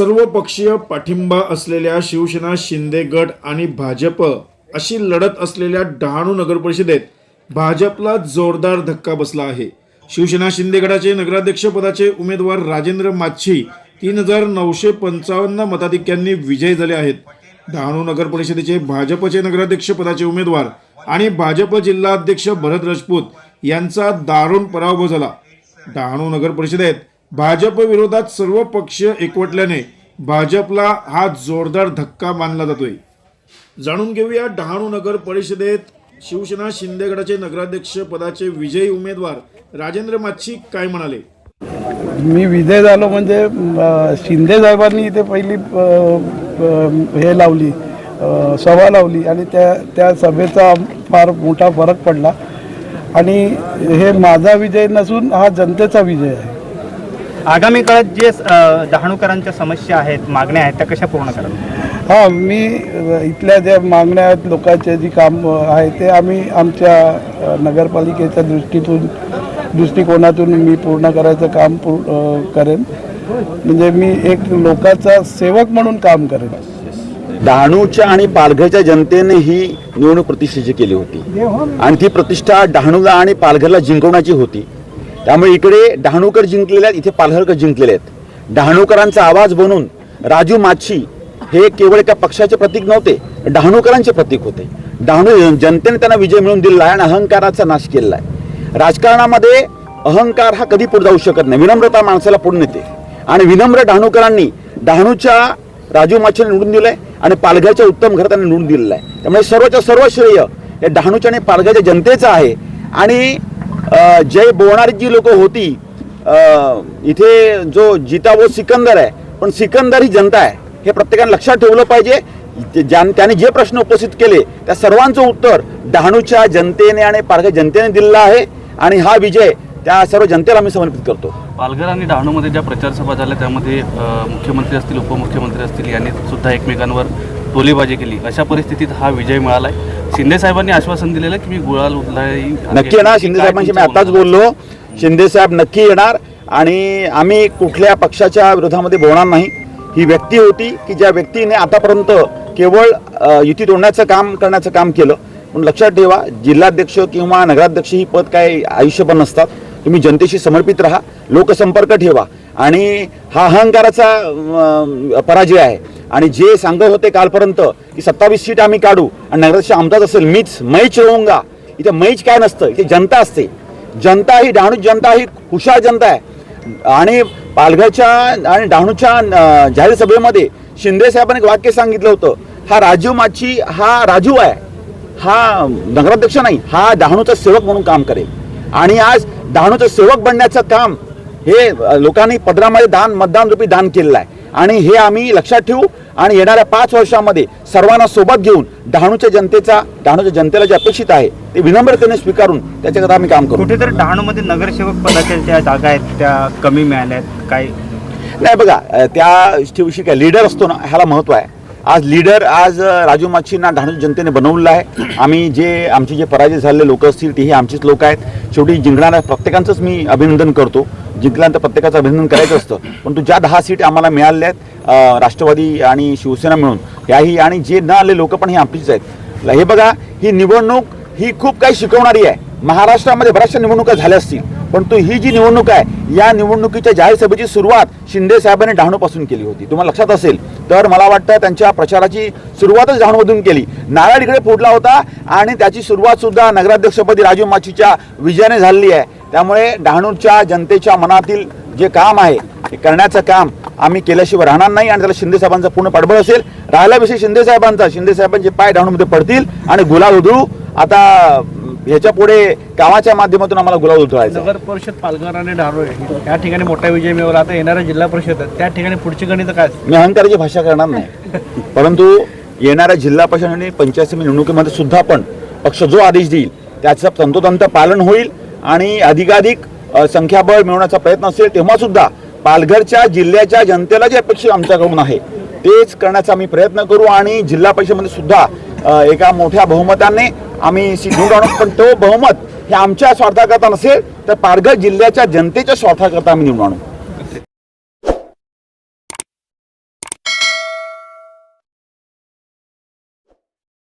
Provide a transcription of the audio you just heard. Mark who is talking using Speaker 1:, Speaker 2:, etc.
Speaker 1: सर्वपक्षीय पाठिंबा असलेल्या शिवसेना शिंदे गट आणि भाजप अशी लढत असलेल्या डहाणू नगर परिषदेत भाजपला जोरदार धक्का बसला आहे. शिवसेना शिंदे गटाचे नगराध्यक्ष पदाचे उमेदवार राजेंद्र माच्छी तीन हजार नऊशे पंचावन्न मताधिक्यांनी विजयी झाले आहेत. डहाणू नगर परिषदेचे भाजपचे नगराध्यक्ष पदाचे उमेदवार आणि भाजप जिल्हाध्यक्ष भरत राजपूत यांचा दारुण पराभव झाला. डहाणू नगर परिषदेत भाजप विरोधात सर्व पक्ष एकवटल्याने भाजपला हा जोरदार धक्का मानला जातोय. जाणून घेऊया डहाणू नगर परिषदेत शिवसेना शिंदे गटाचे नगराध्यक्ष पदाचे विजयी उमेदवार राजेंद्र माच्छी काय म्हणाले?
Speaker 2: मी विजय झालो म्हणजे शिंदे साहेबांनी इथे पहिली अ, हे लावली सभा लावली आणि त्या त्या सभेचा फार मोठा फरक पडला. आणि हे माझा विजय नसून हा जनतेचा विजय आहे.
Speaker 3: आगामी काळात जे डहाणूकरांच्या समस्या आहेत मागण्या आहेत त्या कशा पूर्ण कराल?
Speaker 2: हा मी इथल्या ज्या मागण्या आहेत लोकांचे जी काम आहे ते आम्ही आमच्या नगरपालिकेच्या दृष्टीतून दृष्टिकोनातून मी पूर्ण करायचं काम पू करेन. म्हणजे मी एक लोकांचा सेवक म्हणून काम करेन.
Speaker 4: डहाणूच्या आणि पालघरच्या जनतेने ही निवडणूक प्रतिष्ठेची केली होती. आणि ती प्रतिष्ठा डहाणूला आणि पालघरला जिंकवण्याची होती. त्यामुळे इकडे डहाणूकर जिंकलेले आहेत इथे पालघरकर जिंकलेले आहेत. डहाणूकरांचा आवाज बनून राजू माच्छी हे केवळ एका पक्षाचे प्रतीक नव्हते डहाणूकरांचे प्रतीक होते. डहाणू जनतेने त्यांना विजय मिळवून दिलेला आहे आणि अहंकाराचा नाश केलेला आहे. राजकारणामध्ये अहंकार हा कधी पुढे जाऊ शकत नाही विनम्रता माणसाला पुढे नेते. आणि विनम्र डहाणूकरांनी डहाणूच्या राजू माच्छीने निवडून दिलंय आणि पालघरच्या उत्तम घर त्यांनी निवडून दिलेलं आहे. त्यामुळे सर्वच्या सर्व श्रेय हे डहाणूच्या आणि पालघरच्या जनतेचं आहे. आणि जय बोवणारी जी लोक होती. इथे जो जिता वो सिकंदर आहे पण सिकंदर ही जनता आहे. हे प्रत्येकाने लक्षात ठेवलं पाहिजे. ते त्याने जे प्रश्न उपस्थित केले त्या सर्वांचं उत्तर डहाणूच्या जनतेने आणि पालघर जनतेने दिलेला आहे. आणि हा विजय त्या सर्व जनतेला मी समर्पित करतो.
Speaker 5: पालघर आणि डहाणूमध्ये ज्या प्रचार सभा झाल्या त्यामध्ये मुख्यमंत्री असतील उपमुख्यमंत्री असतील यांनी सुद्धा एकमेकांवर टोलीबाजी केली. अशा परिस्थितीत हा विजय मिळाला आहे शिंदे साहेबांनी आश्वासन दिलेलं की मी गुळाल
Speaker 4: नक्की येणार शिंदे साहेबांशी. मी आताच बोललो शिंदे साहेब नक्की येणार आणि आम्ही कुठल्या पक्षाच्या विरोधामध्ये बोलणार नाही. ही व्यक्ती होती की ज्या व्यक्तीने आतापर्यंत केवळ युती तोडण्याचं काम करण्याचं काम केलं. पण लक्षात ठेवा जिल्हाध्यक्ष किंवा नगराध्यक्ष ही पद काय आयुष्यभर नसतात. तुम्ही जनतेशी समर्पित राहा लोकसंपर्क ठेवा. आणि हा अहंकाराचा पराजय आहे. आणि जे सांगत होते कालपर्यंत की सत्तावीस सीट आम्ही काढू आणि नगराध्यक्ष आमचाच असेल मीच मैच राहूंगा इथे मैच काय नसतं इथे जनता असते. जनता ही डहाणू जनता ही हुशार जनता आहे. आणि पालघरच्या आणि डहाणूच्या जाहीर सभेमध्ये शिंदे साहेबांनी एक वाक्य सांगितलं होतं हा राजीव माची हा राजू आहे. हा नगराध्यक्ष नाही हा डहाणूचा सेवक म्हणून काम करेल. आणि आज डहाणूचं सेवक बनण्याचं काम हे लोकांनी पदरामध्ये दान मतदान रूपी दान केलेलं आहे. आणि हे आम्ही लक्षात ठेवू आणि येणाऱ्या पाच वर्षामध्ये सर्वांना सोबत घेऊन डहाणूच्या जनतेचा डहाणूच्या जनतेला जे अपेक्षित आहे ते विनम्रतेने स्वीकारून त्याच्याकरता आम्ही काम करू.
Speaker 3: कुठेतरी डहाणूमध्ये नगरसेवक पदाच्या ज्या जागा आहेत त्या कमी मिळाल्या आहेत काय
Speaker 4: नाही बघा त्या दिवशी काय लीडर असतो ना ह्याला महत्त्व आहे. आज लीडर आज राजू माच्छींना डहाणू जनतेने बनवलेलं आहे. आम्ही जे आमचे जे पराजय झालेले लोक असतील ते आमचीच लोक आहेत. शेवटी जिंकणाऱ्या प्रत्येकांचंच मी अभिनंदन करतो. जिंकल्यानंतर प्रत्येकाचं अभिनंदन करायचं असतं. परंतु ज्या दहा सीट आम्हाला मिळाल्या आहेत राष्ट्रवादी आणि शिवसेना मिळून याही आणि जे न आले लोक पण हे आमचीच आहेत. ल- हे बघा ही निवडणूक ही खूप काही शिकवणारी आहे. महाराष्ट्रामध्ये बऱ्याचशा निवडणुका झाल्या असतील. परंतु ही जी निवडणूक आहे या निवडणुकीच्या जाहीर सभेची सुरुवात शिंदे साहेबांनी डहाणूपासून केली होती. तुम्हाला लक्षात असेल तर मला वाटतं त्यांच्या प्रचाराची सुरुवातच डहाणूमधून केली. नारळ इकडे फोडला होता आणि त्याची सुरुवात सुद्धा नगराध्यक्षपदी राजू माचीच्या विजयाने झालेली आहे. त्यामुळे डहाणूच्या जनतेच्या मनातील जे काम आहे हे करण्याचं काम आम्ही केल्याशिवाय राहणार नाही आणि त्याला शिंदे साहेबांचा पूर्ण पाठबळ असेल. राहिल्याविषयी शिंदेसाहेबांचा शिंदे साहेबांचा शिंदे साहेबांचे पाय डहाणूमध्ये पडतील आणि गुलाल उधळू. आता ह्याच्या पुढे कामाच्या माध्यमातून आम्हाला गुलाल उधळायचा.
Speaker 6: नगर परिषद पालघर आणि डारोळे या ठिकाणी मोठा विजय मिळवला आता येणाऱ्या जिल्हा परिषद त्या ठिकाणी पुढची गणित काय?
Speaker 4: मी अहंकाराची भाषा करणार नाही परंतु येणाऱ्या जिल्हा परिषद आणि पंचायत निवडणुकीमध्ये सुद्धा पण पक्ष जो आदेश देईल त्याचं तंतोतंत पालन होईल आणि अधिकाधिक संख्याबळ मिळवण्याचा प्रयत्न असेल तेव्हा सुद्धा पालघरच्या जिल्ह्याच्या जनतेला जे अपेक्षित आमच्याकडून आहे तेच करण्याचा आम्ही प्रयत्न करू आणि जिल्हा परिषदेमध्ये सुद्धा एका मोठ्या बहुमताने आम्ही सीट आणू पण तो बहुमत हे आमच्या स्वार्थाकरता नसेल तर पालघर जिल्ह्याच्या जनतेच्या स्वार्थाकरता आम्ही निवडून आणू.